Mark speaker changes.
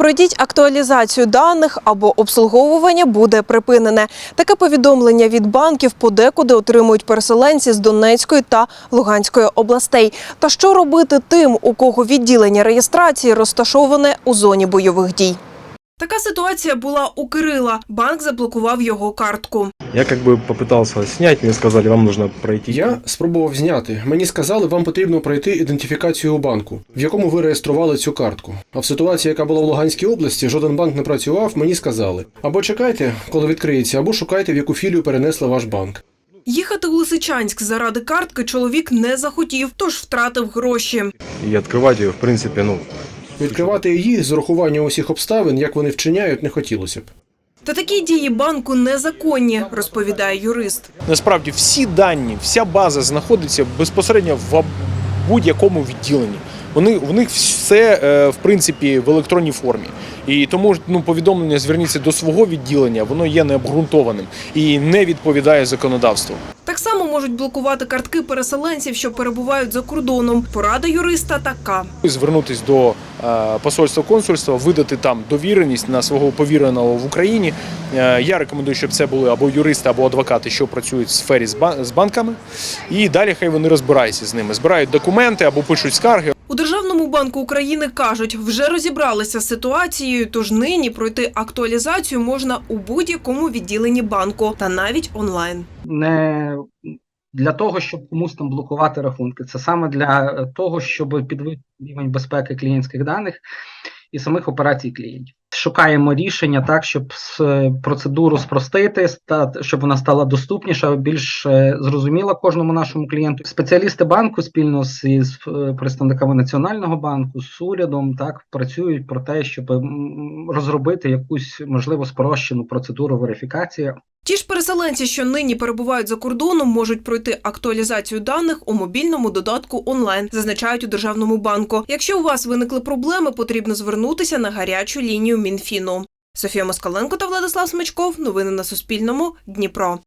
Speaker 1: Пройдіть актуалізацію даних або обслуговування буде припинене. Таке повідомлення від банків подекуди отримують переселенці з Донецької та Луганської областей. Та що робити тим, у кого відділення реєстрації розташоване у зоні бойових дій? Така ситуація була у Кирила. Банк заблокував його картку.
Speaker 2: Я как бы попытался снять, мне сказали, вам нужно пройти.
Speaker 3: Я спробував зняти. Мені сказали, вам потрібно пройти ідентифікацію у банку, в якому ви реєстрували цю картку. А в ситуації, яка була в Луганській області, жоден банк не працював, мені сказали: або чекайте, коли відкриється, або шукайте, в яку філію перенесли ваш банк.
Speaker 1: Їхати у Лисичанськ заради картки чоловік не захотів, тож втратив гроші.
Speaker 2: И открывать ее, в принципе, ну,
Speaker 3: Відкривати її з урахуванням усіх обставин, як вони вчиняють, не хотілося б.
Speaker 1: Та такі дії банку незаконні, розповідає юрист.
Speaker 4: Насправді всі дані, вся база знаходиться безпосередньо в будь-якому відділенні. Вони в них все е, в принципі в електронній формі. І тому ну повідомлення зверніться до свого відділення, воно є необґрунтованим і не відповідає законодавству.
Speaker 1: Можуть блокувати картки переселенців, що перебувають за кордоном. Порада юриста така.
Speaker 4: Звернутись до е, посольства консульства, видати там довіреність на свого повіреного в Україні. Е, я рекомендую, щоб це були або юристи, або адвокати, що працюють в сфері з ба- з банками. І далі хай вони розбираються з ними, збирають документи або пишуть скарги.
Speaker 1: У Державному банку України кажуть, вже розібралися з ситуацією, тож нині пройти актуалізацію можна у будь-якому відділенні банку та навіть онлайн.
Speaker 5: не для того, щоб комусь там блокувати рахунки. Це саме для того, щоб підвищити рівень безпеки клієнтських даних і самих операцій клієнтів. Шукаємо рішення так, щоб процедуру спростити, щоб вона стала доступніша, більш е, зрозуміла кожному нашому клієнту. Спеціалісти банку спільно з, е, представниками національного банку, з урядом, так працюють про те, щоб розробити якусь можливо спрощену процедуру верифікації
Speaker 1: Ті ж переселенці, що нині перебувають за кордоном, можуть пройти актуалізацію даних у мобільному додатку онлайн, зазначають у державному банку. Якщо у вас виникли проблеми, потрібно звернутися на гарячу лінію Мінфіну. Софія Москаленко та Владислав Смичков. Новини на Суспільному. Дніпро.